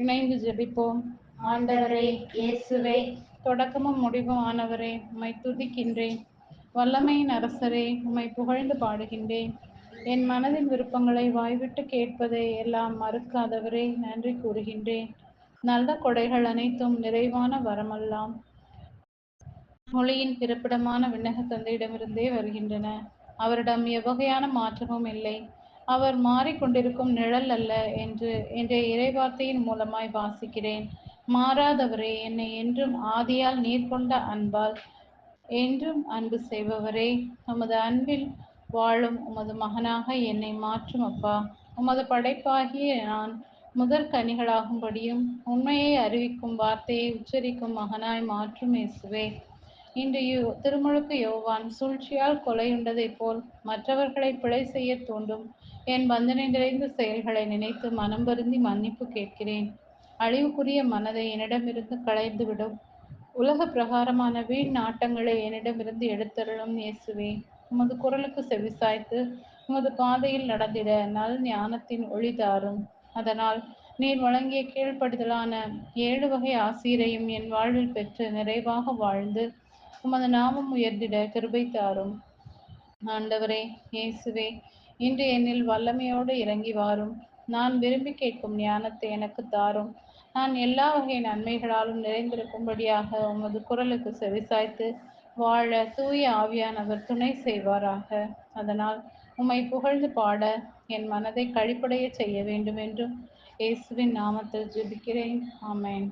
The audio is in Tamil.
இணைந்து ஜெபிப்போம். ஆண்டவரே இயேசுவே தொடக்கமும் முடிவும் ஆனவரே உம்மை துதிக்கின்றேன். வல்லமையின் அரசரே உம்மை புகழ்ந்து பாடுகின்றேன். என் மனதின் விருப்பங்களை வாய்விட்டு கேட்பதை எல்லாம் மறுக்காதவரே நன்றி கூறுகின்றேன். நல்ல கொடைகள் அனைத்தும் நிறைவான வரமெல்லாம் மொழியின் பிறப்பிடமான விண்ணக தந்தையிடமிருந்தே வருகின்றன. அவரிடம் எவ்வகையான மாற்றமும் இல்லை. அவர் மாறிக்கொண்டிருக்கும் நிழல் அல்ல என்று என்ற இறைவார்த்தையின் மூலமாய் வாசிக்கிறேன். மாறாதவரே என்னை என்றும் ஆதியால் நீர் கொண்ட அன்பால் என்றும் அன்பு செய்பவரே உமது அன்பில் வாழும் உமது மகனாக என்னை மாற்றும் அப்பா. உமது படைப்பாகிய நான் முதற் கனிகளாகும்படியும் உண்மையை அறிவிக்கும் வார்த்தையை உச்சரிக்கும் மகனாய் மாற்றும் இயேசுவே. இன்று திருமுழுக்கு யோவான் சூழ்ச்சியால் கொலையுண்டதைப் போல் மற்றவர்களை பிழை செய்ய தூண்டும். என் வந்தனை நிறைந்த செயல்களை நினைத்து மனம் வருந்தி மன்னிப்பு கேட்கிறேன். அழிவுக்குரிய மனதை என்னிடமிருந்து களைந்துவிடும் உலக பிரகாரமான வீண் நாட்டங்களை என்னிடமிருந்து எடுத்தருளும் இயேசுவே. உமது குரலுக்கு செவிசாய்த்து உமது பாதையில் நடந்திட நல் ஞானத்தின் ஒளி தாரும். அதனால் நீர் வழங்கிய கீழ்ப்படுதலான ஏழு வகை ஆசீரையும் என் வாழ்வில் பெற்று நிறைவாக வாழ்ந்து உமது நாமம் உயர்ந்திட கிருபை தாரும். ஆண்டவரே இயேசுவே இன்று என்னில் வல்லமையோடு இறங்கி வாரும். நான் விரும்பி கேட்கும் ஞானத்தை எனக்கு தாரும். நான் எல்லா வகை நன்மைகளாலும் நிறைந்திருக்கும்படியாக உமது குரலுக்கு செவிசாய்த்து வாழ தூய ஆவியானவர் துணை செய்வாராக. அதனால் உம்மை புகழ்ந்து பாட என் மனதை கழிப்படைய செய்ய வேண்டும் என்றும் இயேசுவின் நாமத்தில் ஜெபிக்கிறேன். ஆமேன்.